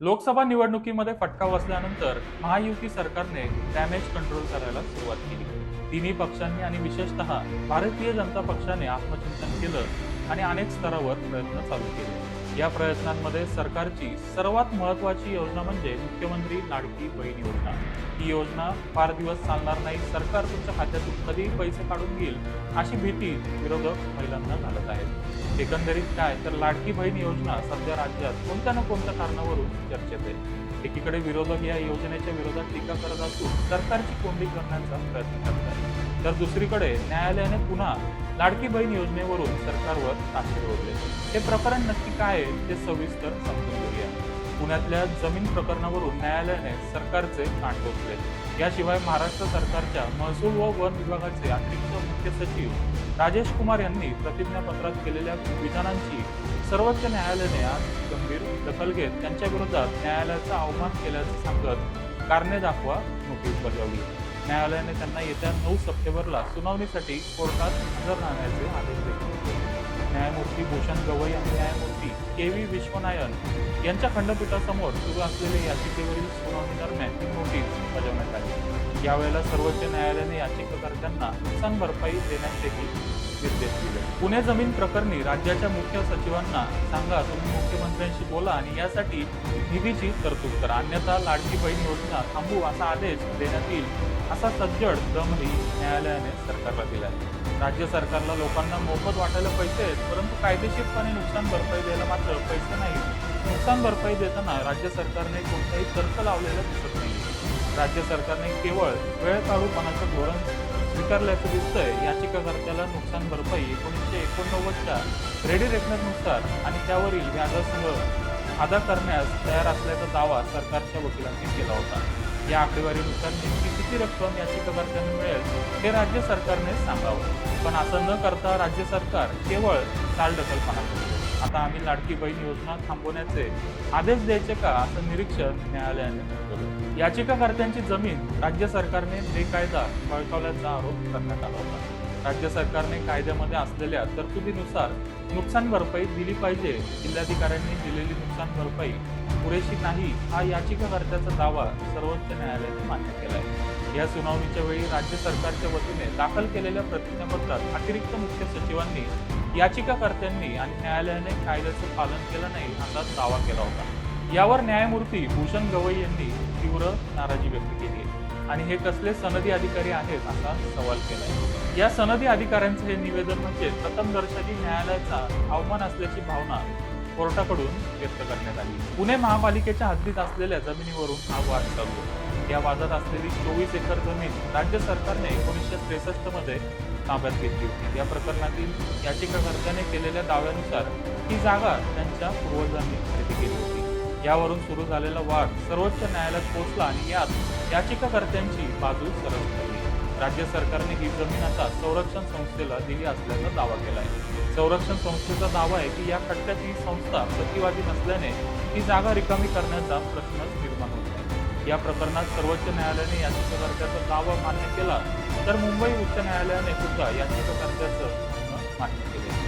लोकसभा निवडणुकीमध्ये फटका बसल्यानंतर महायुती सरकारने डॅमेज कंट्रोल करायला सुरुवात केली. तिन्ही पक्षांनी आणि विशेषतः भारतीय जनता पक्षाने आत्मचिंतन केलं आणि अनेक स्तरावर प्रयत्न चालू केले. या प्रयत्नांमध्ये सरकारची सर्वात महत्वाची योजना म्हणजे मुख्यमंत्री लाडकी बहीण योजना. ही योजना फार दिवस चालणार नाही सरकार तुमच्या खात्यातून कधीही पैसे काढून घेईल अशी भीती विरोधक महिलांना घालत आहेत. एकंदरीत काय तर लाडकी बहीण योजना सध्या राज्यात कोणत्या ना कोणत्या कारणावरून चर्चेत आहे? एकीकडे विरोधक या योजनेच्या विरोधात टीका करत असून सरकारची कोंडी करण्याचा प्रयत्न करत आहेत. तर दुसरीकडे न्यायालयाने पुन्हा लाडकी बहीण योजनेवरून सरकारवर ताशेर ओढले. हे प्रकरण नक्की काय आहे ते सविस्तर समजून घेऊया. पुण्यातल्या जमीन प्रकरणावरून न्यायालयाने सरकारचे कान टोचले याशिवाय महाराष्ट्र सरकारच्या महसूल व वन विभागाचे अतिरिक्त मुख्य सचिव राजेश कुमार यांनी प्रतिज्ञापत्रात केलेल्या विधानांची सर्वोच्च न्यायालयाने आज गंभीर दखल घेत त्यांच्या विरोधात न्यायालयाचा अवमान केल्याचं सांगत कारणे दाखवा नोटीस बजावली. न्यायालयाने त्यांना येत्या नऊ सप्टेंबरला सुनावणीसाठी कोर्टात हजर राहण्याचे आदेश श्री भूषण गवई आणि न्यायमूर्ती के व्ही विश्वनायन यांच्या खंडपीठासमोर सुरू असलेल्या याचिकेवरील सुनावणी दरम्यान ही नोटीस बजावण्यात आली. यावेळेला सर्वोच्च न्यायालयाने याचिकाकर्त्यांना नुकसान भरपाई देण्याचेही निर्देश दिले. पुणे जमीन प्रकरणी राज्याच्या मुख्य सचिवांना सांगा तुम्ही मुख्यमंत्र्यांशी बोला आणि यासाठी निधीची तरतूद करा. अन्यथा लाडकी बहीण योजना थांबू असा आदेश देण्यात येईल. असा सज्जड दमही न्यायालयाने सरकारला दिला आहे. राज्य सरकारला लोकांना मोफत वाटायला पैसे आहेत परंतु कायदेशीरपणे नुकसान भरपाई द्यायला मात्र पैसे नाही. नुकसान भरपाई देताना राज्य सरकारने कोणताही तर्क लावलेला दिसत नाही. राज्य सरकारने केवळ वेळ काढूपणाचं धोरण स्वीकारल्याचं दिसतंय. याचिकाकर्त्याला नुकसान भरपाई एकोणीसशे एकोणनव्वदच्या रेडी रेकनरनुसार आणि त्यावरील व्याजासह अदा करण्यास तयार असल्याचा दावा सरकारच्या वकिलांनी केला होता. या आकडेवारीनुसार नेमकी किती रक्कम याचिकाकर्त्यांना मिळेल हे राज्य सरकारने सांगावं. पण असं न करता राज्य सरकार केवळ चालढकलपणा करते आता आम्ही लाडकी बहीण योजना थांबवण्याचे आदेश द्यायचे का असं निरीक्षण न्यायालयाने याचिकाकर्त्यांची जमीन राज्य सरकारने बेकायदा बळकावल्याचा आरोप करण्यात आला होता. राज्य सरकारने कायद्यामध्ये असलेल्या तरतुदीनुसार नुकसान भरपाई दिली पाहिजे. जिल्हाधिकाऱ्यांनी दिलेली नुकसान भरपाई पुरेशी नाही हा याचिकाकर्त्याचा दावा सर्वोच्च न्यायालयाने मान्य केला आहे या सुनावणीच्या वेळी राज्य सरकारच्या वतीने दाखल केलेल्या प्रतिज्ञापत्रात अतिरिक्त मुख्य सचिवांनी याचिकाकर्त्यांनी आणि न्यायालयाने कायद्याचं पालन केलं नाही असा दावा केला होता. यावर न्यायमूर्ती भूषण गवई यांनी तीव्र नाराजी व्यक्त केली आहे. आणि हे कसले सनदी अधिकारी आहेत असा सवाल केलाय. या सनदी अधिकाऱ्यांचं हे निवेदन म्हणजे प्रथम दर्शनी न्यायालयाचा अवमान असल्याची भावना कोर्टाकडून व्यक्त करण्यात आली. पुणे महापालिकेच्या हद्दीत असलेल्या जमिनीवरून हा वाद चालू या वादात असलेली चोवीस एकर जमीन राज्य सरकारने एकोणीसशे त्रेसष्टमध्ये ताब्यात घेतली होती. या प्रकरणातील याचिकाकर्त्याने केलेल्या दाव्यानुसार ही जागा त्यांच्या पूर्वजांनी खरेदी केली होती. यावरून सुरू झालेला वाद सर्वोच्च न्यायालयात पोहोचला आणि यात याचिकाकर्त्यांची बाजू सरळ झाली. राज्य सरकारने ही जमीन आता संरक्षण संस्थेला दिली असल्याचा दावा केला आहे संरक्षण संस्थेचा दावा आहे की या खटल्यात ही संस्था प्रतिवादी नसल्याने ही जागा रिकामी करण्याचा प्रश्नच निर्माण होतो या प्रकरणात सर्वोच्च न्यायालयाने याचिकाकर्त्याचा दावा मान्य केला तर मुंबई उच्च न्यायालयाने सुद्धा याचिकाकर्त्याचं मान्य केलं.